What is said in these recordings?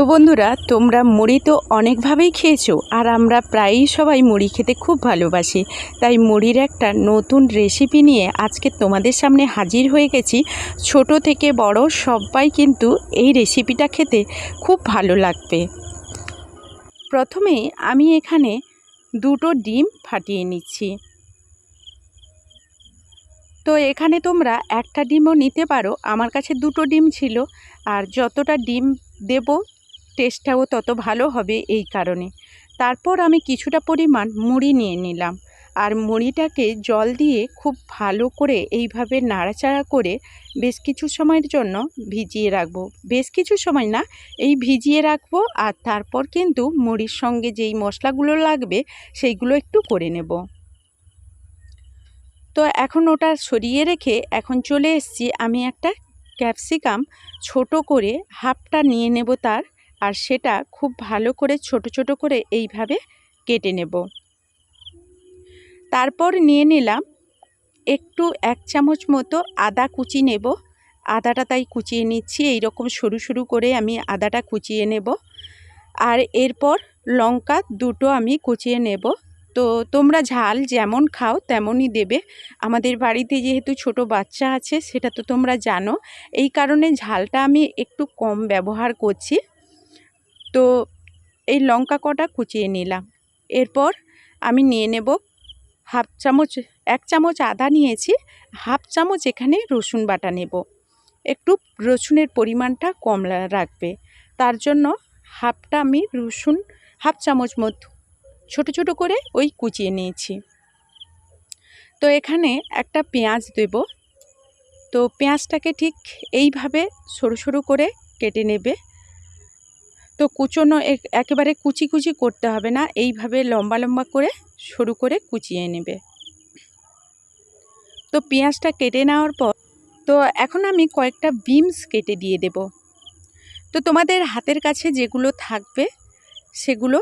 তো বন্ধুরা, তোমরা মুড়ি তো অনেকভাবেই খেয়েছো, আর আমরা প্রায়ই সবাই মুড়ি খেতে খুব ভালোবাসি। তাই মুড়ির একটা নতুন রেসিপি নিয়ে আজকে তোমাদের সামনে হাজির হয়ে গেছি। ছোট থেকে বড় সবাই কিন্তু এই রেসিপিটা খেতে খুব ভালো লাগবে। প্রথমে আমি এখানে দুটো ডিম ফাটিয়ে নিচ্ছি। তো এখানে তোমরা একটা ডিমও নিতে পারো, আমার কাছে দুটো ডিম ছিল, আর যতটা ডিম দেব টেস্টটাও তত ভালো হবে এই কারণে। তারপর আমি কিছুটা পরিমাণ মুড়ি নিয়ে নিলাম আর মুড়িটাকে জল দিয়ে খুব ভালো করে এইভাবে নাড়াচাড়া করে বেশ কিছু সময়ের জন্য ভিজিয়ে রাখব। বেশ কিছু সময় না, এই ভিজিয়ে রাখব আর তারপর কিন্তু মুড়ির সঙ্গে যেই মশলাগুলো লাগবে সেইগুলো একটু করে নেব। তো এখন ওটা সরিয়ে রেখে এখন চলে এসেছি আমি একটা ক্যাপসিকাম ছোট করে হাফটা নিয়ে নেব তার আর সেটা খুব ভালো করে, ছোট ছোট করে এইভাবে কেটে নেব। তারপর নিয়ে নিলাম একটু এক চামচ মতো আদা কুচি নেব। আদাটা তাই কুচিয়ে নিচ্ছি এই রকম সরু সরু করে আমি আদাটা কুচিয়ে নেব। আর এরপর লঙ্কা দুটো আমি কুচিয়ে নেব। তো তোমরা ঝাল যেমন খাও তেমনই দেবে। আমাদের বাড়িতে যেহেতু ছোট বাচ্চা আছে, সেটা তো তোমরা জানো। এই কারণে ঝালটা আমি একটু কম ব্যবহার করছি। তো এই লঙ্কা কটা কুচিয়ে নিলাম। এরপর আমি নিয়ে নেব হাফ চামচ, এক চামচ আদা নিয়েছি, হাফ চামচ এখানে রসুন বাটা নেব। একটু রসুনের পরিমাণটা কম রাখবে। তার জন্য হাফটা আমি রসুন, হাফ চামচ মতো, ছোট ছোট করে ওই কুচিয়ে নিয়েছি। তো এখানে একটা পেঁয়াজ দেব। তো পেঁয়াজটাকে ঠিক এইভাবে সরু সরু করে কেটে নেবে। তো কুচোনো একেবারে কুচি কুচি করতে হবে না। এইভাবে লম্বা লম্বা করে সরু করে কুচিয়ে নেবে। তো পেঁয়াজটা কেটে নেওয়ার পর, তো এখন আমি কয়েকটা বিমস কেটে দিয়ে দেব। তো তোমাদের হাতের কাছে যেগুলো থাকবে, সেগুলো,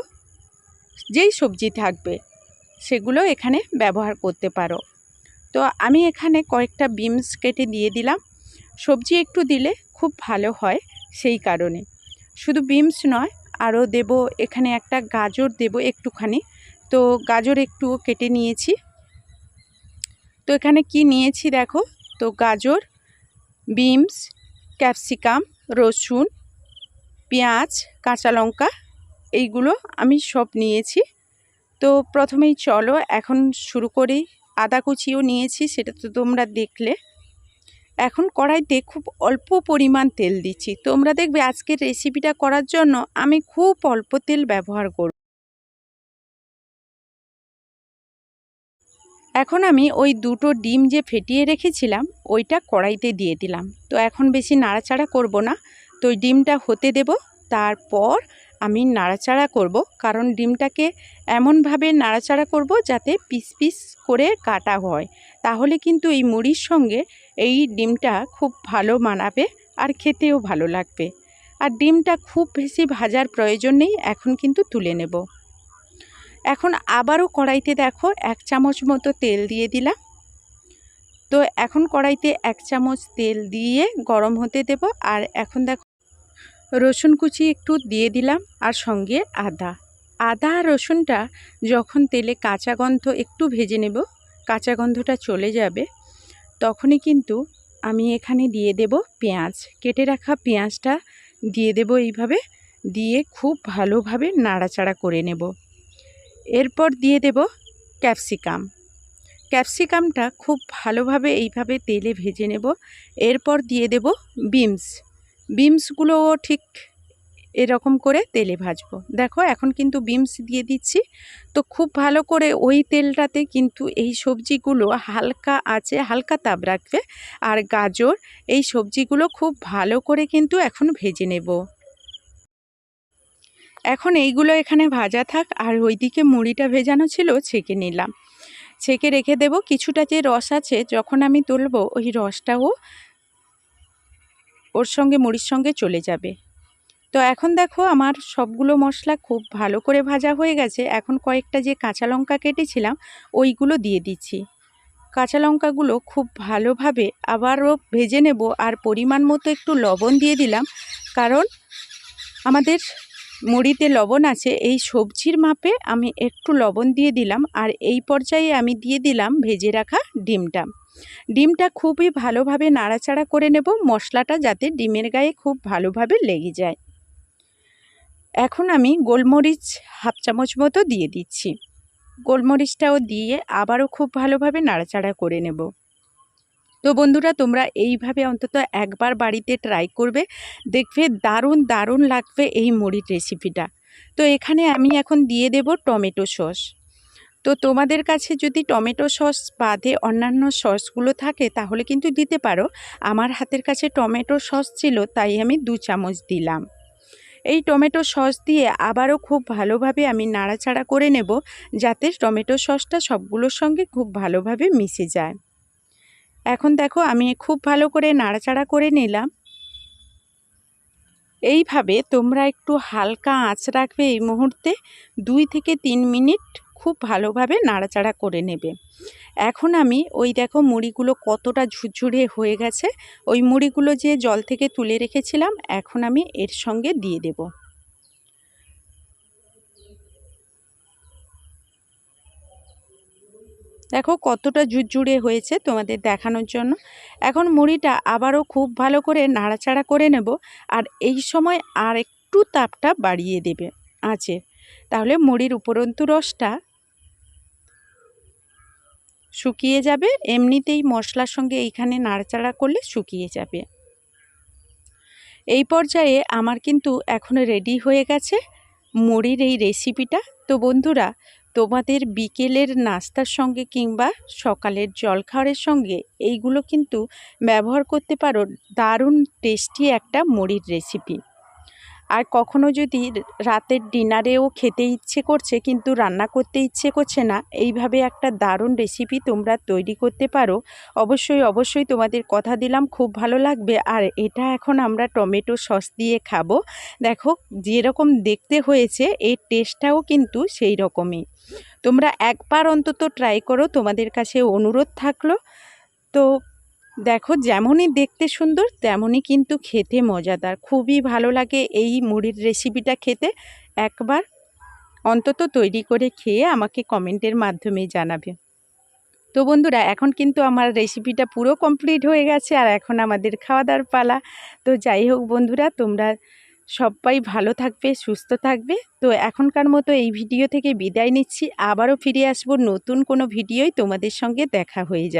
যেই সবজি থাকবে, সেগুলো এখানে ব্যবহার করতে পারো। তো আমি এখানে কয়েকটা বিমস কেটে দিয়ে দিলাম। সবজি একটু দিলে খুব ভালো হয় সেই কারণে। শুধু বিমস নয়, আরও দেব এখানে একটা গাজর দেব একটুখানি। তো গাজর একটু কেটে নিয়েছি। তো এখানে কি নিয়েছি দেখো? তো গাজর, বিমস, ক্যাপসিকাম, রসুন, পেঁয়াজ, কাঁচা লঙ্কা, এইগুলো আমি সব নিয়েছি। তো প্রথমেই চলো, এখন শুরু করি। আদা কুচিও নিয়েছি, সেটা তো তোমরা দেখলে। এখন কড়াইতে খুব অল্প পরিমাণ তেল দিচ্ছি। তোমরা দেখবে আজকের রেসিপিটা করার জন্য আমি খুব অল্প তেল ব্যবহার করব। এখন আমি ওই দুটো ডিম যে ফেটিয়ে রেখেছিলাম, ওইটা কড়াইতে দিয়ে দিলাম। তো এখন বেশি নাড়াচাড়া করব না। তো ওই ডিমটা হতে দেব। তারপর আমি নাড়াচাড়া করব, কারণ ডিমটাকে এমনভাবে নাড়াচাড়া করব যাতে পিস পিস করে কাটা হয়। তাহলে কিন্তু এই মুড়ির সঙ্গে এই ডিমটা খুব ভালো মানাবে আর খেতেও ভালো লাগবে। আর ডিমটা খুব বেশি ভাজার প্রয়োজন নেই, এখন কিন্তু তুলে নেব। এখন আবারও কড়াইতে দেখো এক চামচ মতো তেল দিয়ে দিলাম। তো এখন কড়াইতে এক চামচ তেল দিয়ে গরম হতে দেব, আর এখন দেখো রসুন কুচি একটু দিয়ে দিলাম আর সঙ্গে আদা। আদা আর রসুনটা যখন তেলে কাঁচা গন্ধ একটু ভেজে নেব, কাঁচা গন্ধটা চলে যাবে, তখনই কিন্তু আমি এখানে দিয়ে দেব পেঁয়াজ। কেটে রাখা পেঁয়াজটা দিয়ে দেব এইভাবে, দিয়ে খুব ভালোভাবে নাড়াচাড়া করে নেব। এরপর দিয়ে দেব ক্যাপসিকাম। ক্যাপসিকামটা খুব ভালোভাবে এইভাবে তেলে ভেজে নেব। এরপর দিয়ে দেব বিমস। বিমসগুলোও ঠিক এরকম করে তেলে ভাজবো। দেখো, এখন কিন্তু বিমস দিয়ে দিচ্ছি। তো খুব ভালো করে ওই তেলটাতে কিন্তু এই সবজিগুলো হালকা আছে, হালকা তাপ রাখবে। আর গাজর, এই সবজিগুলো খুব ভালো করে কিন্তু এখন ভেজে নেব। এখন এইগুলো এখানে ভাজা থাক, আর ওইদিকে মুড়িটা ভেজানো ছিল, ছেঁকে নিলাম। ছেঁকে রেখে দেব। কিছুটা যে রস আছে, যখন আমি তুলব, ওই রসটাও ওর সঙ্গে মুড়ির সঙ্গে চলে যাবে। তো এখন দেখো আমার সবগুলো মশলা খুব ভালো করে ভাজা হয়ে গেছে। এখন কয়েকটা যে কাঁচা লঙ্কা কেটেছিলাম, ওইগুলো দিয়ে দিচ্ছি। কাঁচা লঙ্কাগুলো খুব ভালোভাবে আবারও ভেজে নেব আর পরিমাণ মতো একটু লবণ দিয়ে দিলাম। কারণ আমাদের মুড়িতে লবণ আছে, এই সবজির মাপে আমি একটু লবণ দিয়ে দিলাম আর এই পর্যায়ে আমি দিয়ে দিলাম ভেজে রাখা ডিমটা। ডিমটা খুবই ভালোভাবে নাড়াচাড়া করে নেব, মশলাটা যাতে ডিমের গায়ে খুব ভালোভাবে লেগে যায়। এখন আমি গোলমরিচ হাফ চামচ মতো দিয়ে দিচ্ছি। গোলমরিচটাও দিয়ে আবারও খুব ভালোভাবে নাড়াচাড়া করে নেব। তো বন্ধুরা, তোমরা এইভাবে অন্তত একবার বাড়িতে ট্রাই করবে, দেখবে দারুণ দারুণ লাগবে এই মুড়ির রেসিপিটা। তো এখানে আমি এখন দিয়ে দেব টমেটো সস। তো তোমাদের কাছে যদি টমেটো সস বাদে অন্যান্য সসগুলো থাকে, তাহলে কিন্তু দিতে পারো। আমার হাতের কাছে টমেটো সস ছিল, তাই আমি দু চামচ দিলাম। এই টমেটো সস দিয়ে আবারও খুব ভালোভাবে আমি নাড়াচাড়া করে নেব, যাতে টমেটো সসটা সবগুলোর সঙ্গে খুব ভালোভাবে মিশে যায়। এখন দেখো, আমি খুব ভালো করে নাড়াচাড়া করে নিলাম। এইভাবে তোমরা একটু হালকা আঁচ রাখবে এই মুহূর্তে, দুই থেকে তিন মিনিট খুব ভালোভাবে নাড়াচাড়া করে নেবে। এখন আমি ওই দেখো মুড়িগুলো কতটা ঝুরঝুরে হয়ে গেছে, ওই মুড়িগুলো যে জল থেকে তুলে রেখেছিলাম, এখন আমি এর সঙ্গে দিয়ে দেব। দেখো কতটা ঝুরঝুরে হয়েছে তোমাদের দেখানোর জন্য। এখন মুড়িটা আবারও খুব ভালো করে নাড়াচাড়া করে নেব আর এই সময় আর একটু তাপটা বাড়িয়ে দেবে। আছে। তাহলে মুড়ির উপরন্তু রসটা শুকিয়ে যাবে, এমনিতেই মশলার সঙ্গে এইখানে নাড়াচাড়া করলে শুকিয়ে যাবে। এই পর্যায়ে আমার কিন্তু এখন রেডি হয়ে গেছে মুড়ির এই রেসিপিটা তো বন্ধুরা, তোমাদের বিকেলের নাস্তার সঙ্গে কিংবা সকালের জলখাবারের সঙ্গে এইগুলো কিন্তু ব্যবহার করতে পারো। দারুণ টেস্টি একটা মুড়ির রেসিপি আর কখনো যদি রাতের ডিনারেও খেতে ইচ্ছে করছে কিন্তু রান্না করতে ইচ্ছে করছে না, এইভাবে একটা দারুণ রেসিপি তোমরা তৈরি করতে পারো। অবশ্যই অবশ্যই তোমাদের কথা দিলাম, খুব ভালো লাগবে। আর এটা এখন আমরা টমেটো সস দিয়ে খাব। দেখো, যেরকম দেখতে হয়েছে, এর টেস্টটাও কিন্তু সেই রকমই তোমরা একবার অন্তত ট্রাই করো, তোমাদের কাছে অনুরোধ থাকল। তো দেখো, যেমনই দেখতে সুন্দর, তেমনই কিন্তু খেতে মজাদার। খুবই ভালো লাগে এই মুড়ির রেসিপিটা খেতে। একবার অন্তত তৈরি করে খেয়ে আমাকে কমেন্টের মাধ্যমে জানাবে। তো বন্ধুরা, এখন কিন্তু আমার রেসিপিটা পুরো কমপ্লিট হয়ে গেছে আর এখন আমাদের খাওয়া দাওয়ার পালা। তো যাই হোক বন্ধুরা, তোমরা সবাই ভালো থাকবে, সুস্থ থাকবে। তো এখনকার মতো এই ভিডিও থেকে বিদায় নিচ্ছি। আবারও ফিরে আসব নতুন কোনো ভিডিওই তোমাদের সঙ্গে দেখা হয়ে যাবে।